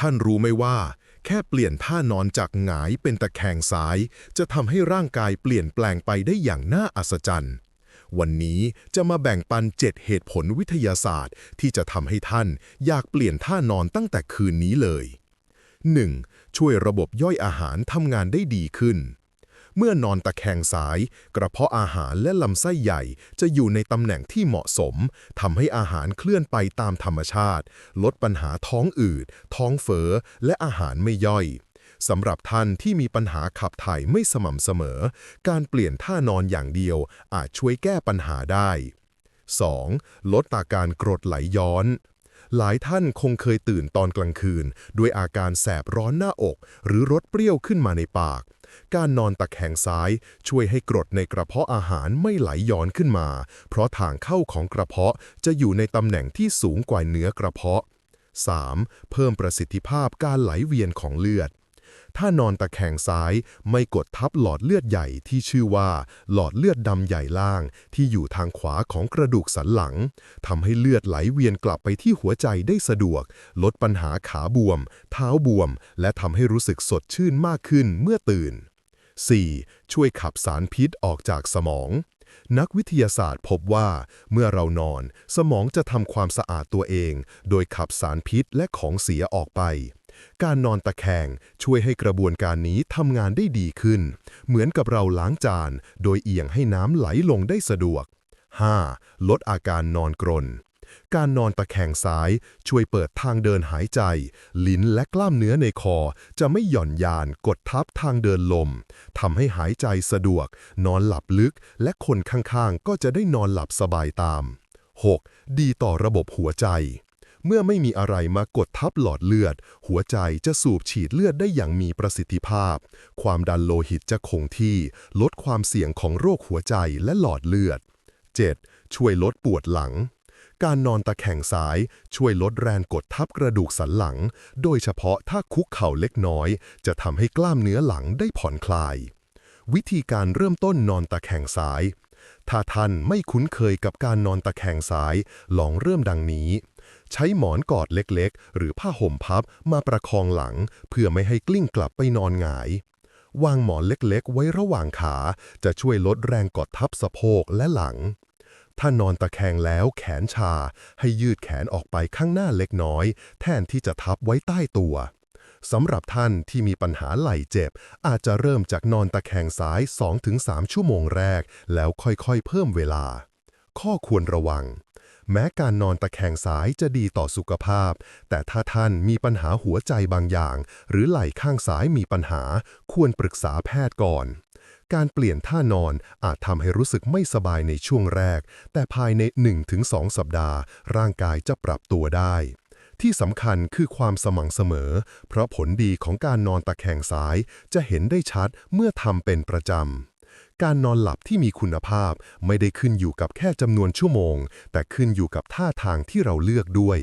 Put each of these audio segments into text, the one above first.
ท่านรู้ไหมว่า แค่เปลี่ยนท่านอนจากหงายเป็นตะแคงซ้าย จะทำให้ร่างกายเปลี่ยนแปลงไปได้อย่างน่าอัศจรรย์ วันนี้จะมาแบ่งปัน 7 เหตุผลวิทยาศาสตร์ ที่จะทำให้ท่านอยากเปลี่ยนท่านอนตั้งแต่คืนนี้เลย 1. ช่วยระบบย่อยอาหารทำงานได้ดีขึ้น เมื่อนอนตะแคงซ้าย กระเพาะอาหารและลำไส้ใหญ่จะอยู่ในตำแหน่งที่เหมาะสมทำให้อาหารเคลื่อนไปตามธรรมชาติ ลดปัญหาท้องอืด ท้องเฟ้อและอาหารไม่ย่อยสำหรับท่านที่มีปัญหาขับถ่ายไม่สม่ำเสมอ การเปลี่ยนท่านอนอย่างเดียวอาจช่วยแก้ปัญหาได้ 2. ลดอาการกรดไหลย้อน หลายท่านคงเคยตื่นตอนกลางคืน ด้วยอาการแสบร้อนหน้าอก หรือรสเปรี้ยวขึ้นมาในปาก การนอนตะแคงซ้าย ช่วยให้กรดในกระเพาะอาหารไม่ไหลย้อนขึ้นมา เพราะทางเข้าของกระเพาะจะอยู่ในตำแหน่งที่สูงกว่าเนื้อกระเพาะ 3. เพิ่มประสิทธิภาพการไหลเวียนของเลือด ถ้านอนตะแคงซ้ายไม่กดทับหลอดเลือดใหญ่ที่ชื่อว่า หลอดเลือดดำใหญ่ล่าง ที่อยู่ทางขวาของกระดูกสันหลังทำให้เลือดไหลเวียนกลับไปที่หัวใจได้สะดวก ลดปัญหาขาบวม เท้าบวม และทำให้รู้สึกสดชื่นมากขึ้นเมื่อตื่น 4. ช่วยขับสารพิษออกจากสมอง นักวิทยาศาสตร์พบว่า เมื่อเรานอน สมองจะทำความสะอาดตัวเอง โดยขับสารพิษและของเสียออกไป การนอนตะแคงช่วยให้กระบวนการนี้ทำงานได้ดีขึ้น เหมือนกับเราล้างจาน โดยเอียงให้น้ำไหลลงได้สะดวก 5. ลดอาการนอนกรน การนอนตะแคงซ้ายช่วยเปิดทางเดินหายใจ ลิ้นและกล้ามเนื้อในคอ จะไม่หย่อนยานกดทับทางเดินลมทำให้หายใจสะดวก นอนหลับลึก และคนข้างๆ ก็จะได้นอนหลับสบายตาม 6. ดีต่อระบบหัวใจ เมื่อไม่มีอะไรมากดทับหลอดเลือด หัวใจจะสูบฉีดเลือดได้อย่างมีประสิทธิภาพ ความดันโลหิตจะคงที่ ลดความเสี่ยงของโรคหัวใจและหลอดเลือด 7. ช่วยลดปวดหลัง การนอนตะแคงซ้าย ช่วยลดแรงกดทับกระดูกสันหลัง โดยเฉพาะถ้าคุกเข่าเล็กน้อย จะทำให้กล้ามเนื้อหลังได้ผ่อนคลาย วิธีการเริ่มต้นนอนตะแคงซ้ายถ้าท่านไม่คุ้นเคยกับการนอนตะแคงซ้าย ลองเริ่มดังนี้ ใช้หมอนกอดเล็กๆ หรือผ้าห่มพับมาประคองหลัง เพื่อไม่ให้กลิ้งกลับไปนอนหงาย วางหมอนเล็กๆ ไว้ระหว่างขา จะช่วยลดแรงกดทับสะโพกและหลัง ถ้านอนตะแคงแล้วแขนชา ให้ยืดแขนออกไปข้างหน้าเล็กน้อย แทนที่จะทับไว้ใต้ตัวสำหรับท่านที่มีปัญหาไหล่เจ็บ อาจจะเริ่มจากนอนตะแคงซ้าย 2-3 ชั่วโมงแรก แล้วค่อยๆ เพิ่มเวลา ข้อควรระวัง แม้การนอนตะแคงซ้ายจะดีต่อสุขภาพ แต่ถ้าท่านมีปัญหาหัวใจบางอย่าง หรือไหล่ข้างซ้ายมีปัญหา ควรปรึกษาแพทย์ก่อน การเปลี่ยนท่านอนอาจทำให้รู้สึกไม่สบายในช่วงแรก แต่ภายใน 1-2 สัปดาห์ ร่างกายจะปรับตัวได้ที่สำคัญคือความสม่ำเสมอ เพราะผลดีของการนอนตะแคงซ้ายจะเห็นได้ชัดเมื่อทำเป็นประจำ การนอนหลับที่มีคุณภาพไม่ได้ขึ้นอยู่กับแค่จำนวนชั่วโมง แต่ขึ้นอยู่กับท่าทางที่เราเลือกด้วย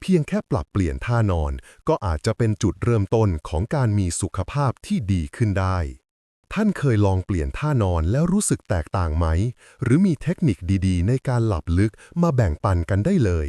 เพียงแค่ปรับเปลี่ยนท่านอน ก็อาจจะเป็นจุดเริ่มต้นของการมีสุขภาพที่ดีขึ้นได้ ท่านเคยลองเปลี่ยนท่านอนแล้วรู้สึกแตกต่างไหม หรือมีเทคนิคดีๆ ในการหลับลึกมาแบ่งปันกันได้เลย